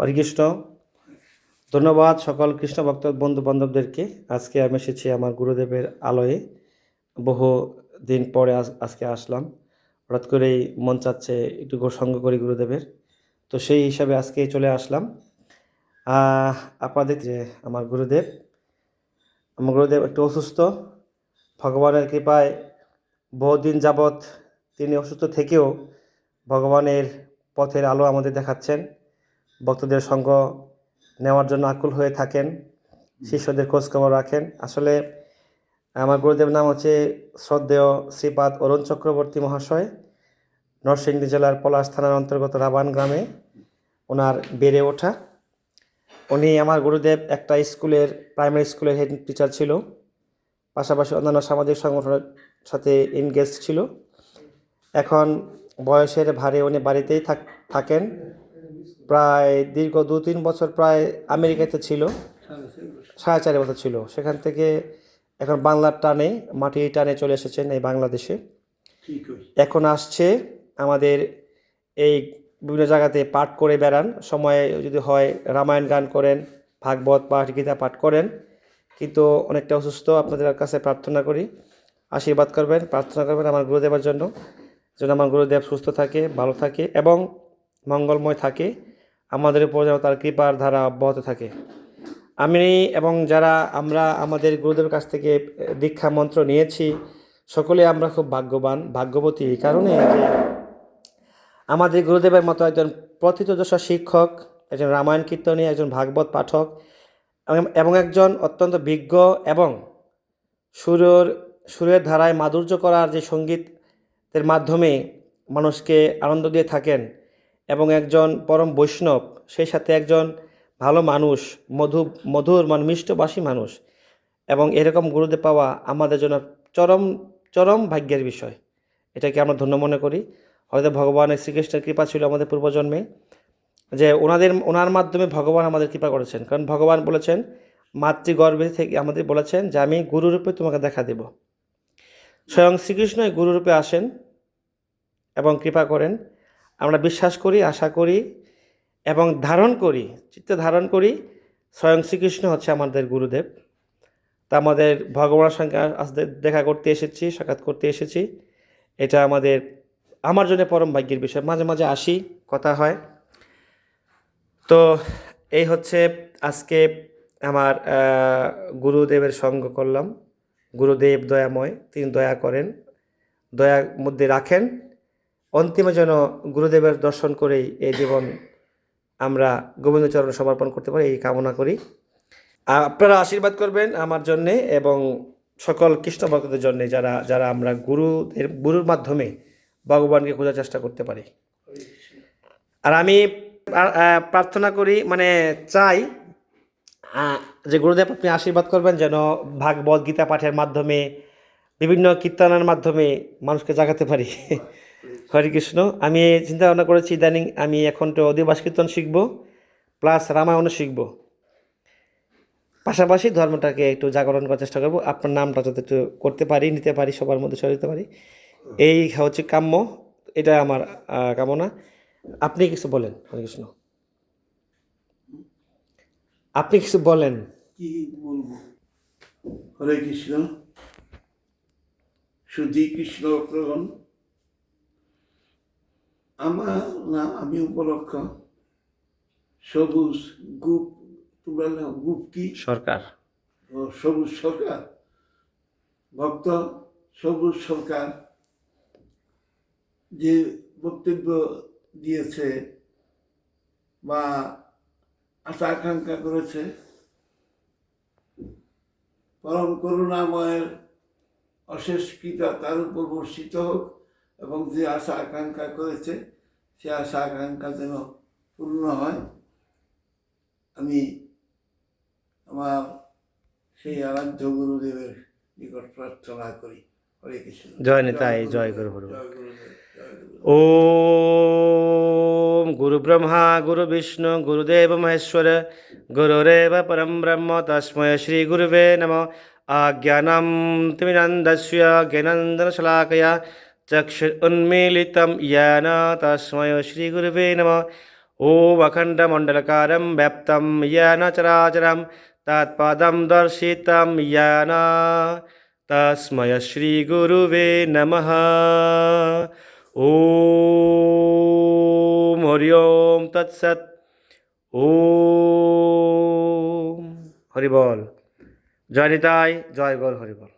হরিকৃষ্ণ ধন্যবাদ সকল কৃষ্ণ ভক্ত বন্ধু বান্ধবদেরকে। আজকে আমি এসেছি আমার গুরুদেবের আলোয়ে। বহু দিন পরে আজ- আজকে আসলাম। হঠাৎ করেই মন চাচ্ছে একটু সঙ্গ করি গুরুদেবের। তো সেই হিসাবে আজকে চলে আসলাম। আপনাদের যে আমার গুরুদেব আমার গুরুদেব একটু অসুস্থ। ভগবানের কৃপায় বহুদিন যাবৎ তিনি অসুস্থ থেকেও ভগবানের পথের আলো আমাদের দেখাচ্ছেন। ভক্তদের সঙ্গ নেওয়ার জন্য আকুল হয়ে থাকেন, শিষ্যদের খোঁজখবর রাখেন। আসলে আমার গুরুদেব নাম হচ্ছে শ্রদ্ধেয় শ্রীপাদ অরুণ চক্রবর্তী মহাশয়, নরসিংদী জেলার পলাশ থানার অন্তর্গত রাবান গ্রামে ওনার বেড়ে ওঠা। উনি আমার গুরুদেব একটা স্কুলের, প্রাইমারি স্কুলের হেড টিচার ছিল, পাশাপাশি অন্যান্য সামাজিক সংগঠনের সাথে এনগেজ ছিল। এখন বয়সের ভারে উনি বাড়িতেই থাক- থাকেন। প্রায় দীর্ঘ দু তিন বছর প্রায় আমেরিকাতে ছিল। সাড়ে চার বছর ছিল। সেখান থেকে এখন বাংলার টানে মাটির টানে চলে এসেছেন এই বাংলাদেশে। এখন আসছে আমাদের এই বিভিন্ন জায়গাতে পাঠ করে বেড়ান। সময়ে যদি হয় রামায়ণ গান করেন ভাগবত পাঠ গীতা পাঠ করেন। কিন্তু অনেকটা অসুস্থ আপনাদের কাছে প্রার্থনা করি। আশীর্বাদ করবেন প্রার্থনা করবেন আমার গুরুদেবের জন্য। যেন আমার গুরুদেব সুস্থ থাকে ভালো থাকে এবং মঙ্গলময় থাকে। আমাদের উপর যেন তার কৃপার ধারা অব্যাহত থাকে। আমি এবং যারা আমরা আমাদের গুরুদেবের কাছ থেকে দীক্ষা মন্ত্র নিয়েছি, সকলে আমরা খুব ভাগ্যবান, ভাগ্যবতী। এই কারণে আমাদের গুরুদেবের মতো একজন প্রথিতযশা শিক্ষক, একজন রামায়ণ কীর্তনী, একজন ভাগবত পাঠক, এবং একজন অত্যন্ত বিজ্ঞ এবং সুরের সুরের ধারায় মাধুর্য করার যে সঙ্গীতের মাধ্যমে মানুষকে আনন্দ দিয়ে থাকেন এবং একজন পরম বৈষ্ণব, সেই সাথে একজন ভালো মানুষ, মধু, মধুর মানে মিষ্টবাসী মানুষ। এবং এরকম গুরুদেব পাওয়া আমাদের জন্য চরম চরম ভাগ্যের বিষয়। এটাকে আমরা ধন্য মনে করি। হয়তো ভগবানের শ্রীকৃষ্ণের কৃপা ছিল আমাদের পূর্বজন্মে, যে ওনাদের, ওনার মাধ্যমে ভগবান আমাদের কৃপা করেছেন। কারণ ভগবান বলেছেন, মাতৃগর্ভে থেকে আমাদের বলেছেন যে আমি গুরুরূপে তোমাকে দেখা দেব। স্বয়ং শ্রীকৃষ্ণই গুরুরূপে আসেন এবং কৃপা করেন। আমরা বিশ্বাস করি, আশা করি এবং ধারণ করি, চিত্তে ধারণ করি স্বয়ং শ্রীকৃষ্ণ হচ্ছে আমাদের গুরুদেব। তা আমাদের ভগবানের সঙ্গে আজ দেখা করতে এসেছি, সাক্ষাৎ করতে এসেছি। এটা আমাদের, আমার জন্য পরম ভাগ্যের বিষয়। মাঝে মাঝে আসি, কথা হয়। তো এই হচ্ছে আজকে আমার গুরুদেবের সঙ্গ করলাম। গুরুদেব দয়াময়, তিনি দয়া করেন, দয়ার মধ্যে রাখেন। অন্তিমে যেন গুরুদেবের দর্শন করেই এই জীবন আমরা গোবিন্দচরণ সমর্পণ করতে পারি, এই কামনা করি। আপনারা আশীর্বাদ করবেন আমার জন্যে এবং সকল কৃষ্ণ ভক্তদের জন্যে যারা যারা আমরা গুরুদের, গুরুর মাধ্যমে ভগবানকে খোঁজার চেষ্টা করতে পারি। আর আমি প্রার্থনা করি মানে চাই যে গুরুদেব আপনি আশীর্বাদ করবেন যেন ভাগবত গীতা পাঠের মাধ্যমে, বিভিন্ন কীর্তনের মাধ্যমে মানুষকে জাগাতে পারি। হরে কৃষ্ণ। আমি চিন্তা ভাবনা করেছি, ইদানিং আমি এখন তো অধিবাস কীর্তন শিখব, প্লাস রামায়ণও শিখব। পাশাপাশি ধর্মটাকে একটু জাগরণ করার চেষ্টা করব। আপনার নামটা যাতে একটু করতে পারি, নিতে পারি, সবার মধ্যে ছড়িয়ে দিতে পারি। এই হচ্ছে কাম্য, এটা আমার কামনা। আপনি কিছু বলেন, হরে কৃষ্ণ। আপনি কিছু বলেন। কি বলব? হরে কৃষ্ণ। সুধী কৃষ্ণ আমার নাম আমি উপলক্ষ। সবুজ গুপ তোমরা গুপ কি? সরকার। ও সবুজ সরকার। ভক্ত সবুজ সরকার। যে বক্তব্য দিয়েছে বা আশা আকাঙ্ক্ষা করেছে পরম করুণাময়ের অশেষ কৃপা তার উপর বর্ষিত হোক। এবং যে আশা আকাঙ্ক্ষা করেছে সে আশা আকাঙ্ক্ষা যেন পূর্ণ হয়। আমি আমার সেই আরাধ্য গুরুদেবের নিকট প্রার্থনা করি। হরে কৃষ্ণ। জয় নিতাই, জয় গুরু ওম গুরু ব্রহ্মা গুরু বিষ্ণু গুরুদেব মহেশ্বর গুরুরেব পরম ব্রহ্ম তস্মৈ শ্রী গুরুবে নম। আজ্ঞানম তিমিনন্দস্য জ্ঞানন্দনশলাকয়া। চক্ষুর উন্মীলিতম येन তস্মৈ শ্রী গুরুবে নম ॐ अखण्डमण्डलकारं व्याप्तं येन चराचरं तत्पदं दर्शितं येन तस्मै श्रीगुरुवे नमः ॐ हरि ओं तत्सत् ॐ হরিবল জয় নিতাই জয় গর হরিবল